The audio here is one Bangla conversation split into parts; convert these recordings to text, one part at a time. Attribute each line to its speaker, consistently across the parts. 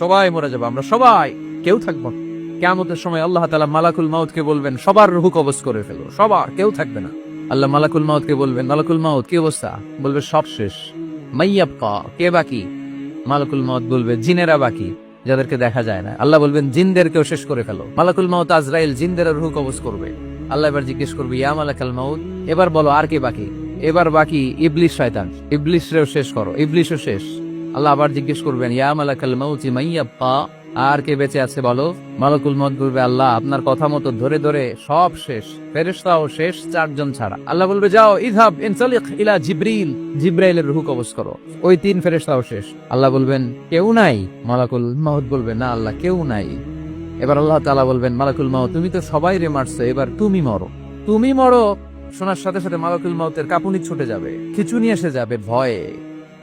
Speaker 1: সবাই মরে যাব, আমরা সবাই কেউ থাকব কেমতের সময় আল্লাহ তালা মালাকুল মাউতকে বলবেন, সবার রুহু কবজ করে ফেলো, সবার, কেউ থাকবে না। আল্লাহ মালাকুল মাউতকে বলবেন, মালাকুল মাউদ কি অবস্থা? বলবে, সব শেষ। মাইয়াপ্পা কে বাকি? মালাকুল মাউত বলবে, জিনেরা বাকি, যাদেরকে দেখা যায় না। আল্লাহ বলবেন, জিনদেরকেও শেষ করে ফেলো। মালাকুল মাউত আজরাইল, জিনদের রুহু কবজ করবে। আল্লাহ এবার জিজ্ঞেস করবে, ইয়া মালাকাল মাউত, এবার বলো, আর কে বাকি? এবার বাকি ইবলিশ শয়তান। ইবলিশরেও শেষ করো, ইবলিশও শেষ। আল্লাহ আবার জিজ্ঞেস করবেন, ইয়া মালাকাল মাউতি মাইয়াপ্পা আর কে বেঁচে আছে বলো? মালাকুল মত বলবে, আল্লাহ, আপনার কথা মতো ধরে ধরে সব শেষ, ফেরেশতাও শেষ চারজন ছাড়া। আল্লাহ বলবে, যাও ইনসালিক ইলা জিবরিল। জিব্রাইলের রূহ কবজ করো, ওই তিন ফেরেশতাও শেষ। আল্লাহ বলবেন, কেউ নাই? মালাকুল মাউত বলবে, না আল্লাহ, কেউ নাই। এবার আল্লাহ তাআলা বলবেন, মালাকুল মাউত, তুমি তো সবাই রে মারছো, এবার তুমি মরো। তুমি মরো? শোনার সাথে সাথে মালাকুল মাউতের কাপুনি ছুটে যাবে, খিচুনি এসে যাবে ভয়ে।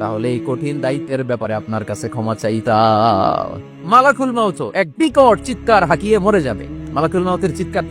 Speaker 1: তাহলে এই কঠিন দায়িত্বের ব্যাপারে আপনার কাছে ক্ষমা চাইতা মালাকুল মাউত, এক বিকট চিৎকার হাকিয়ে মরে যাবে। মালাকুল মাউতের চিৎকারটা